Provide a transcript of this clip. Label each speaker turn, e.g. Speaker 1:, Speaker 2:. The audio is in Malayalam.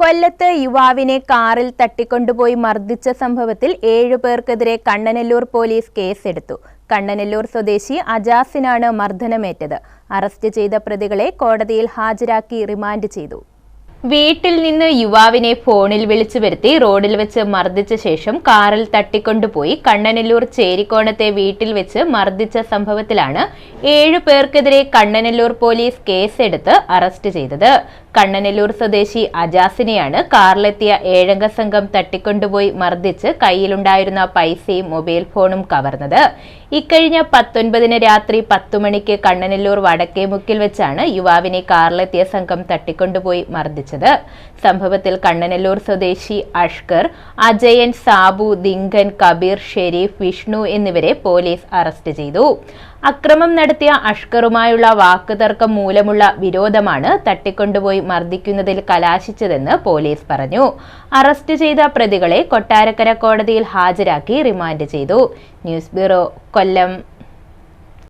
Speaker 1: കൊല്ലത്ത് യുവാവിനെ കാറിൽ തട്ടിക്കൊണ്ടുപോയി മർദ്ദിച്ച സംഭവത്തിൽ ഏഴു പേർക്കെതിരെ കണ്ണനല്ലൂർ പോലീസ് കേസെടുത്തു. കണ്ണനല്ലൂർ സ്വദേശി അജാസിനാണ് മർദ്ദനമേറ്റത്. അറസ്റ്റ് ചെയ്ത പ്രതികളെ കോടതിയിൽ ഹാജരാക്കി റിമാൻഡ് ചെയ്തു. വീട്ടിൽ നിന്ന് യുവാവിനെ ഫോണിൽ വിളിച്ചു വരുത്തി റോഡിൽ വെച്ച് മർദ്ദിച്ച ശേഷം കാറിൽ തട്ടിക്കൊണ്ടുപോയി കണ്ണനല്ലൂർ ചേരിക്കോണത്തെ വീട്ടിൽ വെച്ച് മർദ്ദിച്ച സംഭവത്തിലാണ് ഏഴു പേർക്കെതിരെ കണ്ണനല്ലൂർ പോലീസ് കേസെടുത്ത് അറസ്റ്റ് ചെയ്തത്. കണ്ണനല്ലൂർ സ്വദേശി അജാസിനെയാണ് കാറിലെത്തിയ ഏഴംഗ സംഘം തട്ടിക്കൊണ്ടുപോയി മർദ്ദിച്ച് കയ്യിലുണ്ടായിരുന്ന പൈസയും മൊബൈൽ ഫോണും കവർന്നത്. ഇക്കഴിഞ്ഞ പത്തൊൻപതിന് രാത്രി പത്തു മണിക്ക് കണ്ണനല്ലൂർ വടക്കേമുക്കിൽ വെച്ചാണ് യുവാവിനെ കാറിലെത്തിയ സംഘം തട്ടിക്കൊണ്ടുപോയി മർദ്ദിച്ചത്. സംഭവത്തിൽ കണ്ണനല്ലൂർ സ്വദേശി അഷ്കർ അജയൻ സാബു ദിങ്കൻ കബീർ ഷെരീഫ് വിഷ്ണു എന്നിവരെ പോലീസ് അറസ്റ്റ് ചെയ്തു. അക്രമം നടത്തിയ അഷ്കറുമായുള്ള വാക്കുതർക്കം മൂലമുള്ള വിരോധമാണ് തട്ടിക്കൊണ്ടുപോയി മർദ്ദിക്കുന്നതിൽ കലാശിച്ചതെന്ന് പോലീസ് പറഞ്ഞു. അറസ്റ്റ് ചെയ്ത പ്രതികളെ കൊട്ടാരക്കര കോടതിയിൽ ഹാജരാക്കി റിമാൻഡ് ചെയ്തു. News bureau Kollam.